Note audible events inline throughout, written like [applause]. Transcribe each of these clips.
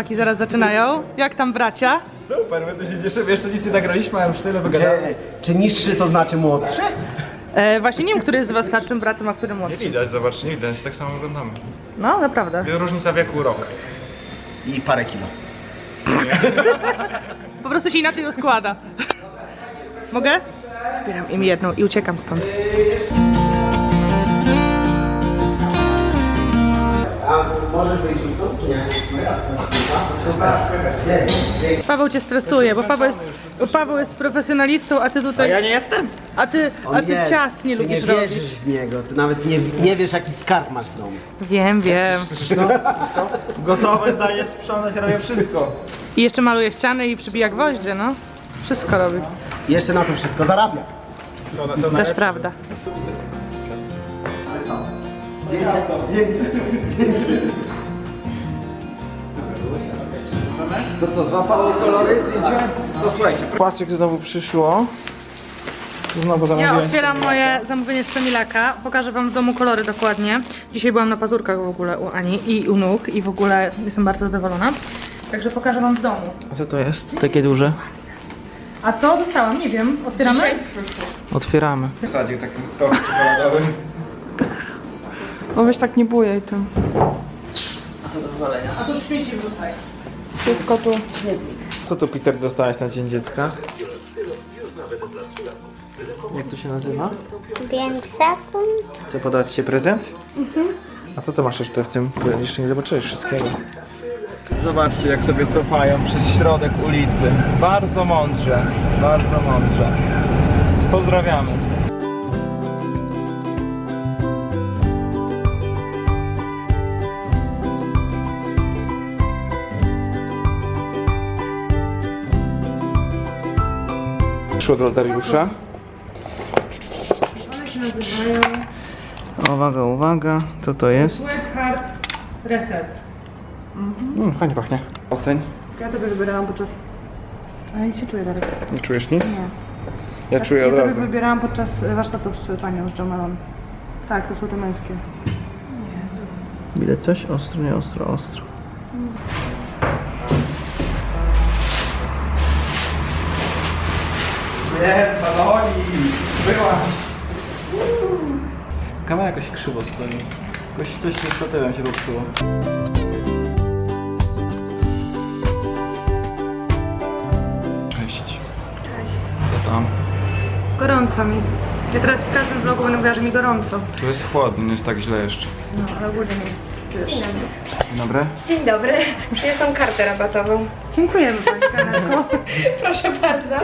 Chłopaki zaraz zaczynają. Jak tam bracia? Super, my tu się cieszymy, jeszcze nic nie nagraliśmy, a już tyle Czy, wygadamy. czy niższy to znaczy młodszy? E, właśnie nie wiem, który jest z was starszym bratem, a który Nie młodszy. widać, zobacz, nie widać, tak samo wyglądamy. No, naprawdę. Różnica wieku rok. I parę kilo. Po prostu się inaczej rozkłada. Mogę? Zbieram im jedną i uciekam stąd. A możesz wyjść już stąd, czy nie? No jasne. Paweł cię stresuje, bo Paweł jest, bo Paweł jest profesjonalistą, a ty tutaj... Ja nie jestem. A ty, a ty ciast nie lubisz nie robić. wierzysz w niego, ty nawet nie, nie wiesz jaki skarb masz w domu. Wiem, wiem. Gotowe zdanie sprzątać, robię wszystko. I jeszcze maluje ściany i przybija gwoździe, no. Wszystko robi. I jeszcze na to wszystko zarabia. To, to Też najlepsze. prawda. To co, złapało kolory zdjęcia? To słuchajcie, Paczek znowu przyszło. Tu znowu Ja zamówiłem. otwieram moje zamówienie z Semilaka. Pokażę wam w domu kolory dokładnie. Dzisiaj byłam na pazurkach w ogóle u Ani i u nóg i w ogóle jestem bardzo zadowolona. Także pokażę wam w domu. A co to jest? Takie duże? A to dostałam, nie wiem. Otwieramy? Otwieramy. Wsadził taki tor czekoladowy. No weź tak nie bujaj tym. A tu śmieci wrzucaj. Wszystko tu. Co tu Peter dostałeś na Dzień Dziecka? Jak to się nazywa? 5 sekund. Chcę podać Ci prezent? A co to masz jeszcze w tym? Bo Jeszcze nie zobaczyłeś wszystkiego. Zobaczcie jak sobie cofają przez środek ulicy. Bardzo mądrze, bardzo mądrze. Pozdrawiamy. Przyszło dla Dariusza. Uwaga, uwaga, co to jest? Heart Reset. Mm, fajnie pachnie. Oseń. Ja tobie wybierałam podczas... A ja nic nie czuję, Darek. Nie czujesz nic? Ja czuję od ja razu. wybierałam podczas e, warsztatów z panią z Jamalon. Tak, to są te męskie. Widać coś? Ostro, nie ostro, ostro. Jest, baloni! Była! Kamera jakoś krzywo stoi. Jakoś coś ze statywem się popsuło. Cześć. Co tam? Gorąco mi. Ja teraz w każdym vlogu będę mówiła, że mi gorąco. Tu jest chłodno, nie jest tak źle jeszcze. No, ale ogólnie jest. Dzień dobry. Dzień dobry. Dzień dobry. Przyniosłam kartę rabatową. Dziękujemy Pani Kanako. [laughs] Proszę bardzo.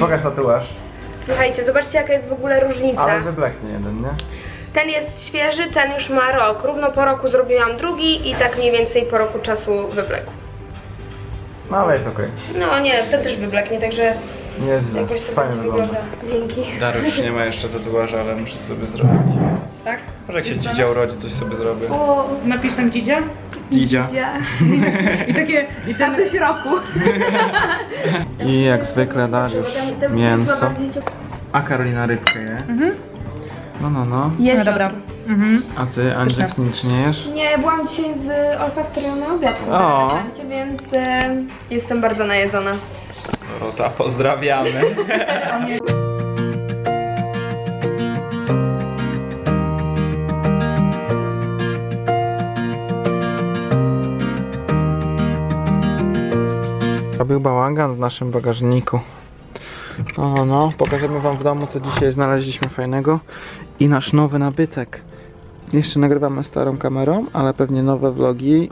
Pokaż tatuaż. Słuchajcie, zobaczcie jaka jest w ogóle różnica. Ale wybleknie jeden, nie? Ten jest świeży, ten już ma rok. Równo po roku zrobiłam drugi i tak mniej więcej po roku czasu wyblekł. No ale jest okej. No nie, ten też wybleknie, także Nie jest źle. jakoś to Fajnie wygląda. Dzięki. Dariusz nie ma jeszcze tatuaża, ale muszę sobie zrobić. Tak? Może jak się dzidzia urodzi, coś sobie zrobię. O, Napiszę Dzidzia. Dzidzia. ja. I takie... I ten... Tatuś roku. I jak zwykle Dariusz mięso. A Karolina rybkę je. No, no, no. No Jest dobra. Mhm. A ty, Andrzej, nic nie jesz? Nie, byłam dzisiaj z olfaktorią na obiadku O. więc e, jestem bardzo najedzona. Dorota, pozdrawiamy. Robił bałagan w naszym bagażniku. No, no, no. Pokażemy wam w domu, co dzisiaj znaleźliśmy fajnego. I nasz nowy nabytek. Jeszcze nagrywamy starą kamerą, ale pewnie nowe vlogi.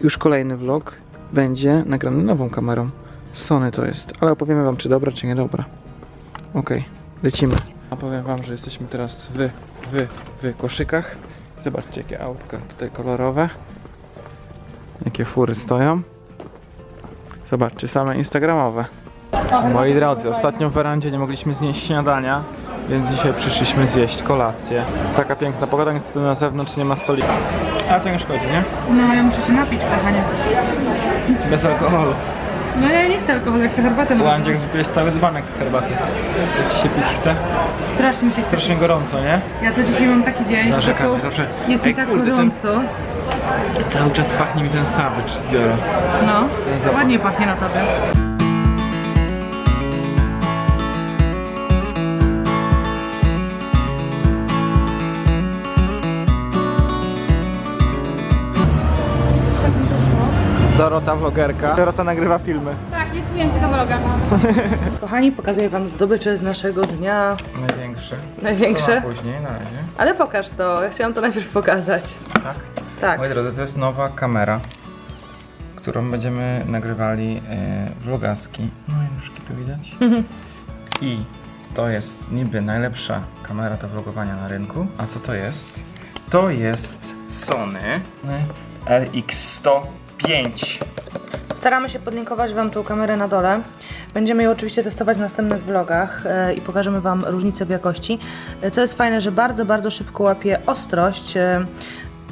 Już kolejny vlog będzie nagrany nową kamerą. Sony to jest, ale opowiemy wam, czy dobra, czy niedobra. Okej, lecimy. A powiem wam, że jesteśmy teraz w, w, w koszykach. Zobaczcie, jakie autka tutaj kolorowe. Jakie fury stoją. Zobaczcie, same instagramowe. Moi drodzy, ostatnio w werandzie nie mogliśmy znieść śniadania, więc dzisiaj przyszliśmy zjeść kolację. Taka piękna pogoda, niestety na zewnątrz nie ma stolika. A to nie szkodzi, nie? No, ja muszę się napić, kochanie. Bez alkoholu. No ja nie chcę alkoholu, ja chcę herbatę. Bo No. Andziek wypiłeś cały dzbanek herbaty. Jak ci się pić chce? Strasznie mi się chce Strasznie pić. gorąco, nie? Ja to dzisiaj mam taki dzień, Narzekamy zawsze. jest mi Ej, tak kurde, ten- gorąco. Cały czas pachnie mi ten savage z Diora. No, zapach. ładnie pachnie na tobie. Dorota vlogerka. Dorota nagrywa filmy. Tak, jest ujęcie do vloga. [laughs] Kochani, pokazuję wam zdobycze z naszego dnia. Największe. Największe? To na później, na razie. Ale pokaż to, ja chciałam to najpierw pokazać. Tak? Tak. Moi drodzy, to jest nowa kamera, którą będziemy nagrywali e, vlogaski. No i nóżki tu widać. [laughs] I to jest niby najlepsza kamera do vlogowania na rynku. A co to jest? To jest Sony RX105. Staramy się podlinkować Wam tą kamerę na dole. Będziemy ją oczywiście testować w następnych vlogach e, i pokażemy Wam różnicę w jakości. E, co jest fajne, że bardzo, bardzo szybko łapie ostrość, e,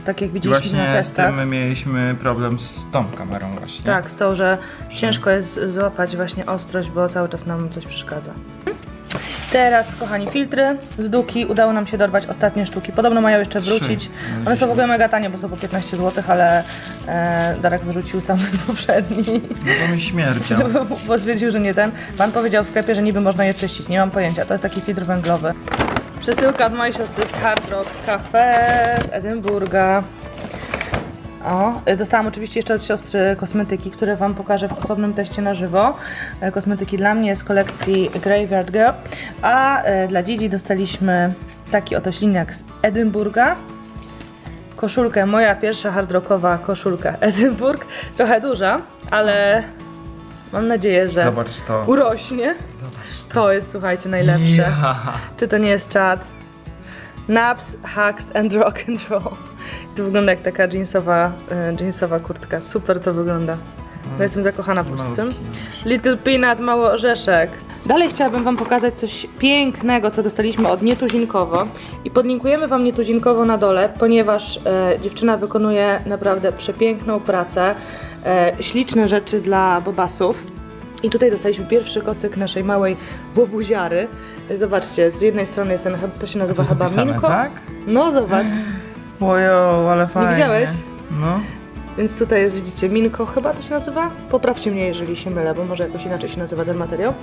tak jak widzieliśmy na właśnie z testach. my mieliśmy problem z tą kamerą właśnie. Tak, z tą, że ciężko jest złapać właśnie ostrość, bo cały czas nam coś przeszkadza. Teraz, kochani, filtry z Duki. Udało nam się dorwać ostatnie sztuki. Podobno mają jeszcze Trzy. wrócić. One są w ogóle mega tanie, bo są po 15 zł, ale e, Darek wyrzucił tam [laughs] poprzedni. No to mi śmierdział. [laughs] bo stwierdził, że nie ten. Pan powiedział w sklepie, że niby można je czyścić. Nie mam pojęcia. To jest taki filtr węglowy. Przesyłka od mojej siostry z Hard Rock Cafe z Edynburga. O, y, dostałam oczywiście jeszcze od siostry kosmetyki, które Wam pokażę w osobnym teście na żywo. E, Kosmetyki dla mnie z kolekcji Graveyard Girl, a e, dla Dzidzi dostaliśmy taki oto śliniak z Edynburga. Koszulkę, moja pierwsza hardrockowa koszulka [laughs] Edynburg. Trochę duża, ale mam nadzieję, że Zobacz to. urośnie. Zobacz to. To jest, słuchajcie, najlepsze. Ja. Czy to nie jest czat? Naps, hacks and rock and roll. To wygląda jak taka jeansowa, e, jeansowa kurtka. Super to wygląda. No jestem zakochana po prostu. Malutki. Little Peanut, mały orzeszek. Dalej chciałabym Wam pokazać coś pięknego, co dostaliśmy od Nietuzinkowo. I podlinkujemy Wam Nietuzinkowo na dole, ponieważ e, dziewczyna wykonuje naprawdę przepiękną pracę. E, śliczne rzeczy dla bobasów. I tutaj dostaliśmy pierwszy kocyk naszej małej łobuziary. Zobaczcie, z jednej strony jest ten, to się nazywa chyba Minko. tak? No zobacz. [laughs] Ojo, ale fajnie. widziałeś? No. Więc tutaj jest, widzicie, Minko chyba to się nazywa? Poprawcie mnie, jeżeli się mylę, bo może jakoś inaczej się nazywa ten materiał.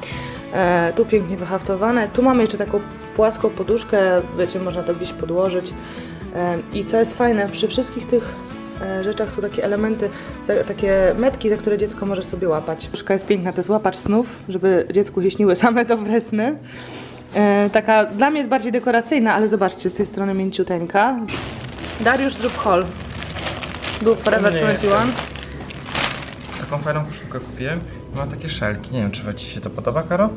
E, tu pięknie wyhaftowane. Tu mamy jeszcze taką płaską poduszkę, wiecie, można to gdzieś podłożyć. E, I co jest fajne, przy wszystkich tych e, rzeczach są takie elementy, za, takie metki, za które dziecko może sobie łapać. Puszka jest piękna, to jest łapacz snów, żeby dziecku się śniły [laughs] same dobre sny. E, taka dla mnie bardziej dekoracyjna, ale zobaczcie, z tej strony mięciuteńka. Dariusz zrób haul. Był Forever Nie 21. Taką fajną koszulkę kupiłem. Ma takie szelki. Nie wiem, czy ci się to podoba, Karo?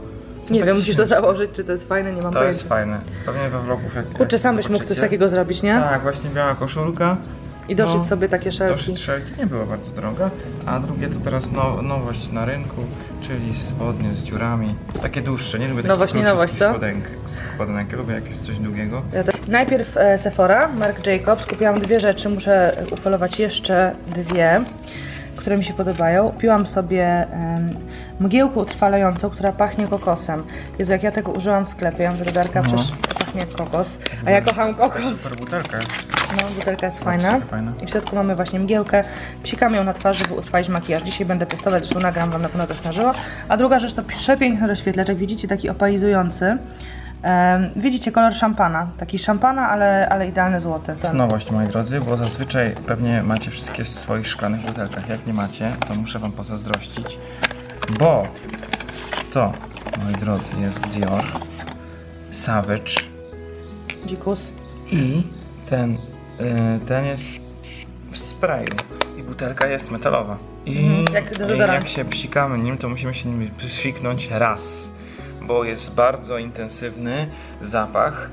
Są Nie takie wiem, musisz to śmieszne. założyć, czy to jest fajne, nie mam To jest pojęcia. fajne. Pewnie we vlogów jak Kurczę, jak sam byś mógł coś zobaczycie. takiego zrobić, nie? Tak, właśnie biała koszulka. I doszyć No, sobie takie szelki. Doszyć szelki nie była bardzo droga. A drugie to teraz no, nowość na rynku, czyli spodnie z dziurami. Takie dłuższe, nie lubię takich Nowość, nie nowość, co? spodenek, spodenek. Lubię jak jest coś długiego. Ja też. Najpierw e, Sephora, Marc Jacobs. Kupiłam dwie rzeczy, muszę upolować jeszcze dwie, które mi się podobają. Kupiłam sobie mgiełkę utrwalającą, która pachnie kokosem. Jezu, jak ja tego użyłam w sklepie, ja mówię do Darka, No. przecież pachnie jak kokos. A ja kocham kokos. Super butelka jest. No, butelka jest Zobaczcie, fajna. fajna. I w środku mamy właśnie mgiełkę. Psikam ją na twarz, żeby utrwalić makijaż. Dzisiaj będę testować, zresztą nagram Wam na pewno też na żywo. A druga rzecz to przepiękny rozświetlacz, jak widzicie, taki opalizujący. Em, widzicie kolor szampana. Taki szampana, ale, ale idealny złoty. To jest nowość, moi drodzy, bo zazwyczaj pewnie macie wszystkie w swoich szklanych butelkach. Jak nie macie, to muszę wam pozazdrościć, bo to, moi drodzy, jest Dior Savage Dzikus. i ten, ten jest w sprayu i butelka jest metalowa. I, Mhm, jak dezodorant. jak się psikamy nim, to musimy się nim psiknąć raz, bo jest bardzo intensywny zapach.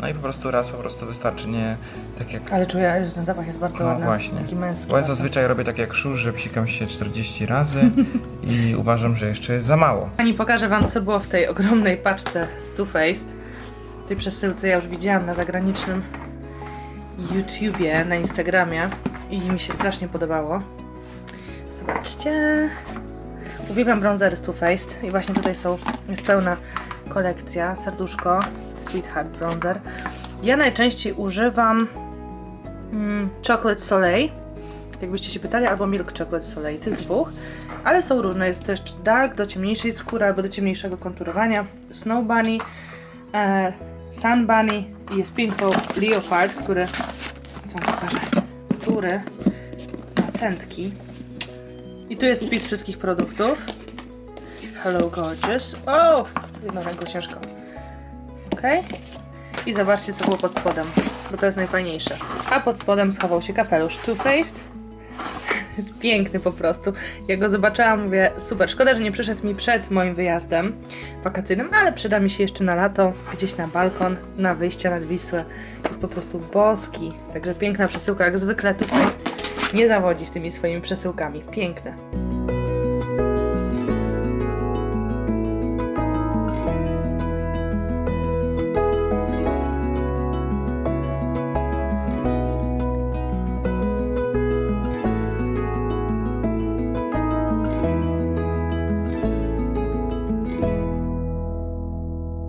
No i po prostu raz po prostu wystarczy, nie tak jak Ale czuję, że ten zapach jest bardzo no ładny. Taki męski. Bo ja bardzo. zazwyczaj robię tak jak szus, że psikam się 40 razy [laughs] i uważam, że jeszcze jest za mało. Pani pokażę Wam, co było w tej ogromnej paczce z Too Faced. W tej przesyłce ja już widziałam na zagranicznym YouTubie, na Instagramie i mi się strasznie podobało. Zobaczcie. Uwielbiam bronzery z Too Faced i właśnie tutaj są, jest pełna kolekcja, serduszko, Sweetheart Bronzer. Ja najczęściej używam mm, Chocolate Soleil jakbyście się pytali, albo Milk Chocolate Soleil, tych dwóch, ale są różne. Jest też dark do ciemniejszej skóry albo do ciemniejszego konturowania, Snow Bunny, e, Sun Bunny i jest Pinko Leopard, co wam pokażę, który ma centki. I tu jest spis wszystkich produktów. Hello Gorgeous. O! Jedną ręką ciężko. Okej. I zobaczcie, co było pod spodem, bo to jest najfajniejsze. A pod spodem schował się kapelusz Too Faced. Jest piękny po prostu. Jak go zobaczyłam, mówię, super, szkoda, że nie przyszedł mi przed moim wyjazdem wakacyjnym, ale przyda mi się jeszcze na lato, gdzieś na balkon, na wyjście nad Wisłę. Jest po prostu boski. Także piękna przesyłka, jak zwykle Too Faced nie zawodzi z tymi swoimi przesyłkami. Piękne.